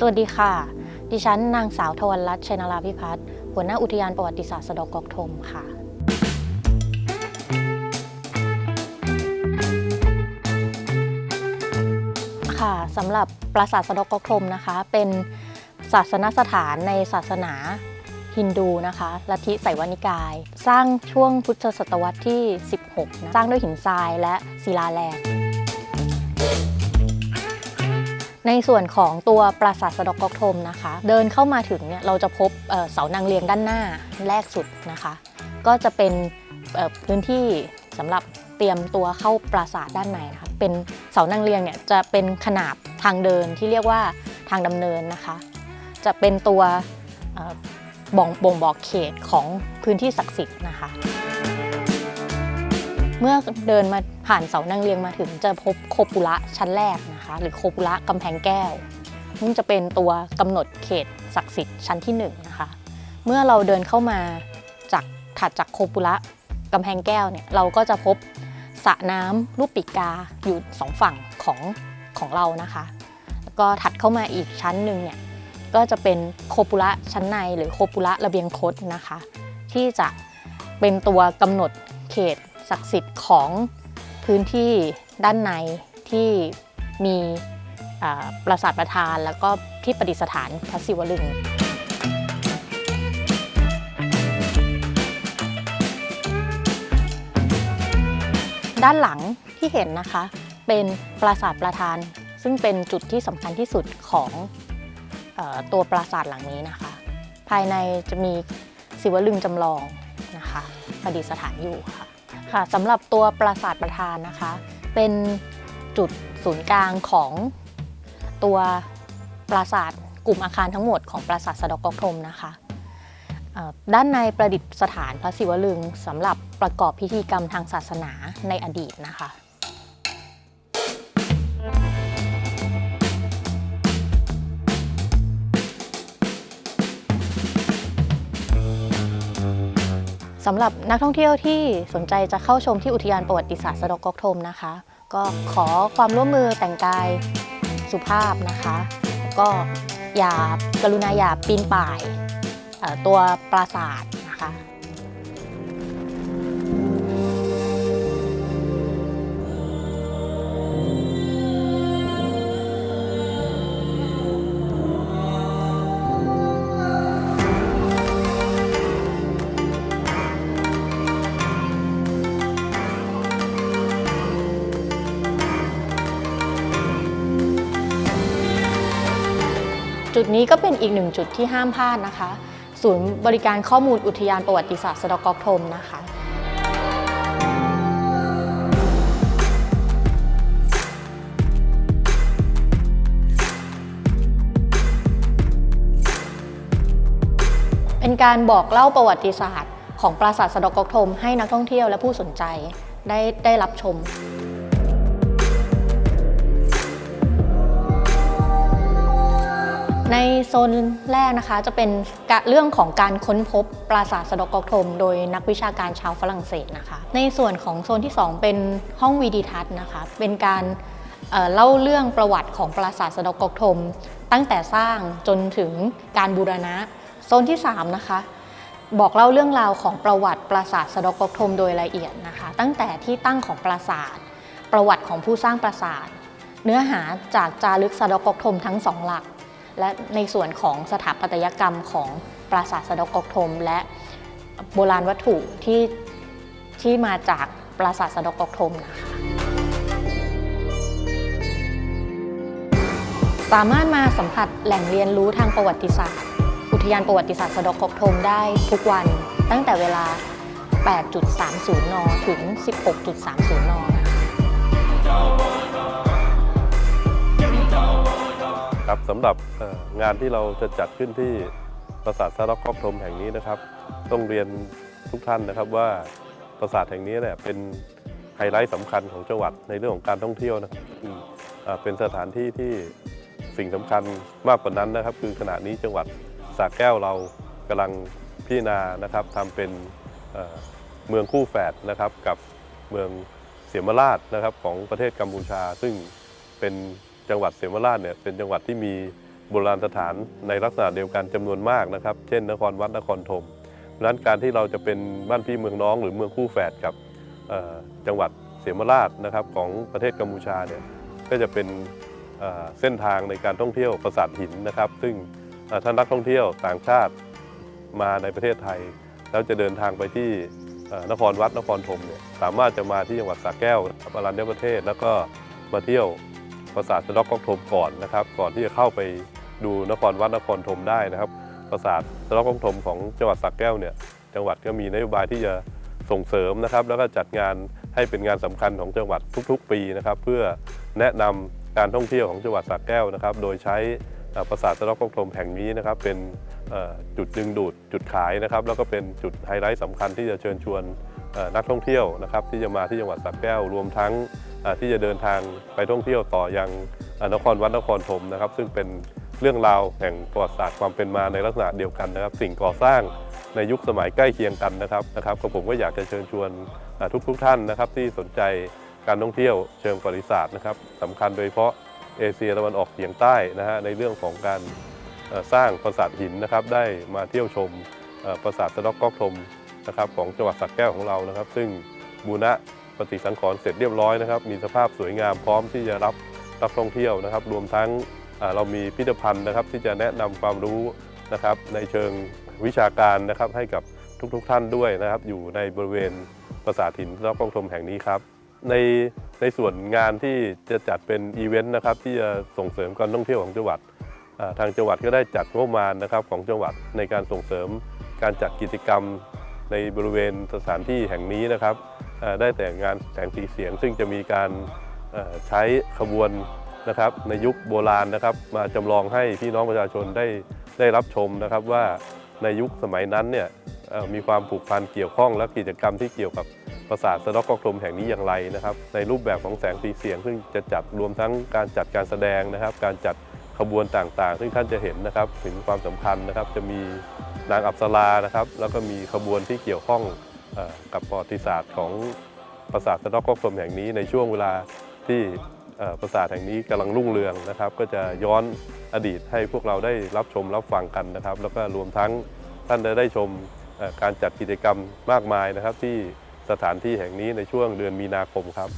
สวัสดีค่ะ ดิฉันนางสาวทวรรัตน์ชัยนาราพิพัฒน์หัวหน้าอุทยานประวัติศาสตร์สะดอกกอกทมค่ะ ค่ะสำหรับปราสาทสะดอกกอกทมนะคะ เป็นศาสนสถานในศาสนาฮินดูนะคะลัทธิไสวนิกาย สร้างช่วงพุทธศตวรรษที่ 16นะสร้างด้วยหินทรายและศิลาแรง ในส่วนของตัวปราสาทสะดอกกอกทมนะคะ เดินเข้ามาถึงเนี่ยเราจะพบเสานางเลียงด้านหน้าแรกสุดนะคะ ก็จะเป็นพื้นที่สำหรับเตรียมตัวเข้าปราสาทด้านในนะคะเป็นเสานางเลียงเนี่ยจะเป็นขนาบทางเดินที่เรียกว่าทางดำเนินนะคะ จะเป็นตัวบ่งบอกเขตของพื้นที่ศักดิ์สิทธิ์นะคะ เมื่อเดินมาผ่านเสานางเลียงมาถึงจะพบโคปุระชั้นแรกนะคะ หรือโคปุระกำแพงแก้วซึ่งจะเป็นตัวกำหนดเขตศักดิ์สิทธิ์ชั้นที่หนึ่งนะคะ เมื่อเราเดินเข้ามาจากถัดจากโคปุระกำแพงแก้วเนี่ยเราก็จะพบสระน้ำรูปปีกาอยู่สองฝั่งของของเรานะคะ แล้วก็ถัดเข้ามาอีกชั้นหนึ่งเนี่ยก็จะเป็นโคปุระชั้นในหรือโคปุระระเบียงคดนะคะ ที่จะเป็นตัวกำหนดเขต ศักดิ์สิทธิ์ของพื้นที่ด้านในที่มีปราสาทประธาน แล้วก็ที่ประดิษฐานพระศิวลึงด้านหลังที่เห็นนะคะเป็นปราสาทประธาน ซึ่งเป็นจุดที่สำคัญที่สุดของออตัวปราสาทหลังนี้นะคะ ภายในจะมีศิวลึงจำลองนะคะประดิษฐานอยู่ค่ะ ค่ะสำหรับตัวปราสาทประธานนะคะ เป็นจุดศูนย์กลางของตัวปราสาทกลุ่มอาคารทั้งหมดของปราสาทสะดอกกอกทมนะคะด้านในประดิษฐานพระศิวลึงสำหรับประกอบพิธีกรรมทางศาสนาในอดีตนะคะ สำหรับนักท่องเที่ยวที่สนใจจะเข้าชมที่อุทยานประวัติศาสตร์สะดอกกอกทมนะคะ ก็ขอความร่วมมือแต่งกายสุภาพนะคะ ก็อย่ากรุณาอย่าปีนป่ายตัวปราสาทนะคะ จุดนี้ก็เป็นอีกหนึ่งจุดที่ห้ามพลาดนะคะ ศูนย์บริการข้อมูลอุทยานประวัติศาสตร์สะดอกกอกทมนะคะเป็นการบอกเล่าประวัติศาสตร์ ของปราสาทสะดอกกอกทมให้นักท่องเที่ยวและผู้สนใจได้ได้รับชม ในโซนแรกนะคะจะเป็นเรื่องของการค้นพบปราสาทสดกกอกทม โดยนักวิชาการชาวฝรั่งเศสนะคะ ในส่วนของโซนที่ 2 เป็นห้องวีดีทัศน์นะคะ เป็นการเเล่าเรื่องประวัติของปราสาทสดกกอกทม ตั้งแต่สร้างจนถึงการบูรณะ โซนที่ 3 นะคะ บอกเล่าเรื่องราวของประวัติปราสาทสดกกอกทม โดยละเอียดนะคะ ตั้งแต่ที่ตั้งของปราสาท ประวัติของผู้สร้างปราสาท เนื้อหาจากจารึกสดกกอกทมทั้งสองหลัก และในส่วนของสถาปัตยกรรมของปราสาทสะดกกอกทม และโบราณวัตถุที่ที่มาจากปราสาทสะดกกอกทมนะคะสามารถมาสัมผัสแหล่งเรียนรู้ทางประวัติศาสตร์ อุทยานประวัติศาสตร์สะดกกอกทมได้ทุกวันตั้งแต่เวลา 8.30 น ถึง 16.30 น ครับสำหรับงานที่เราจะจัดขึ้นที่ปราสาทสะเดอกกอกทมแห่งนี้นะครับ ต้องเรียนทุกท่านนะครับว่าปราสาทแห่งนี้เนี่ยเป็นไฮไลท์สำคัญของจังหวัดในเรื่องของการท่องเที่ยวนะครับเป็นสถานที่ที่สิ่งสำคัญมากกว่านั้นนะครับ คือขณะนี้จังหวัดสระแก้วเรากำลังพิจารณานะครับทำเป็นเอ่อเมืองคู่แฝดนะครับกับเมืองเสียมราชนะครับของประเทศกัมพูชา ซึ่งเป็น จังหวัดเสียมราชเนี่ยเป็นจังหวัดที่มีโบราณสถานในลักษณะเดียวกันจำนวนมากนะครับ เช่น นครวัดนครธมเพรานั้นการที่เราจะเป็นบ้านพี่เมืองน้อง หรือเมืองคู่แฝดกับจังหวัดเสียมราชนะครับของประเทศกัมพูชาเนี่ยก็จะเป็นเเส้นทางในการท่องเที่ยวปราสาทหินนะครับ ซึ่งท่านนักท่องเที่ยวต่างชาติมาในประเทศไทย แล้วจะเดินทางไปที่นครวัดนครธมเนี่ยสามารถจะมาที่จังหวัดสระแก้วนะครับอรัญญประเทศ แล้วก็มาเที่ยว ปราสาทสะดอกก๊อกธมก่อนนะครับ ก่อนที่จะเข้าไปดูนครวัดนครธมได้นะครับ ปราสาทสะดอกก๊อกธมของจังหวัดสระแก้วเนี่ยจังหวัดก็มีนโยบายที่จะส่งเสริมนะครับ แล้วก็จัดงานให้เป็นงานสำคัญของจังหวัดทุกๆ ปีนะครับ เพื่อแนะนำการท่องเที่ยวของจังหวัดสระแก้วนะครับ โดยใช้ปราสาทสะดอกก๊อกธมแห่งนี้นะครับ เป็นจุดดึงดูดจุดขายนะครับ แล้วก็เป็นจุดไฮไลท์สำคัญที่จะเชิญชวนนักท่องเที่ยวนะครับ ที่จะมาที่จังหวัดสระแก้วรวมทั้ง ที่จะเดินทางไปท่องเที่ยวต่อยังนครวัดนครธมนะครับ ซึ่งเป็นเรื่องราวแห่งประวัติศาสตร์ความเป็นมาในลักษณะเดียวกันนะครับ สิ่งก่อสร้างในยุคสมัยใกล้เคียงกันนะครับนะครับก็ผมก็อยากจะเชิญชวนทุกทุกท่านนะครับที่สนใจการท่องเที่ยวเชิงประวัติศาสตร์นะครับสำคัญโดยเฉพาะเอเชียตะวันออกเฉียงใต้นะฮะในเรื่องของการสร้างปราสาทหินนะครับ ได้มาเที่ยวชมปราสาทสะดอกก๊อกธมนะครับของจังหวัดสระแก้วของเรานะครับ ซึ่งบูรณะ ปฏิสังขรณ์เสร็จเรียบร้อยนะครับ มีสภาพสวยงามพร้อมที่จะรับนักท่องเที่ยวนะครับ รวมทั้งเรามีพิพิธภัณฑ์นะครับ ที่จะแนะนำความรู้นะครับ ในเชิงวิชาการนะครับให้กับทุกๆทท่านด้วยนะครับ อยู่ในบริเวณปราสาทหินสะดอกก๊อกธมแห่งนี้ครับ ในในส่วนงานที่จะจัดเป็นอีเวนต์นะครับ ที่จะส่งเสริมการท่องเที่ยวของจังหวัดทางจังหวัดก็ได้จัดงบประมาณนะครับของจังหวัดในการส่งเสริมการจัดกิจกรรมในบริเวณสถานที่แห่งนี้นะครับ ได้แต่งานแสงสีเสียง ซึ่งจะมีการใช้ขบวนนะครับในยุคโบราณนะครับ มาจำลองให้พี่น้องประชาชนได้ได้รับชมนะครับว่าในยุคสมัยนั้นเนี่ยมีความผูกพันเกี่ยวข้องและกิจกรรมที่เกี่ยวกับปราสาทสะดอกกอกธมแห่งนี้อย่างไรนะครับ ในรูปแบบของแสงสีเสียง ซึ่งจะจัดรวมทั้งการจัดการแสดงนะครับ การจัดขบวนต่างๆ ซึ่งท่านจะเห็นนะครับ ถึงความสำคัญนะครับ จะมีนางอัปสรานะครับ แล้วก็มีขบวนที่เกี่ยวข้อง กับประวัติศาสตร์ของปราสาทสะดอกก๊อกธมแห่งนี้ในช่วงเวลาที่ปราสาทแห่งนี้กำลังรุ่งเรืองนะครับ ก็จะย้อนอดีตให้พวกเราได้รับชมรับฟังกันนะครับ แล้วก็รวมทั้งท่านจะได้ชมการจัดกิจกรรมมากมายนะครับ ที่สถานที่แห่งนี้ในช่วงเดือนมีนาคมครับ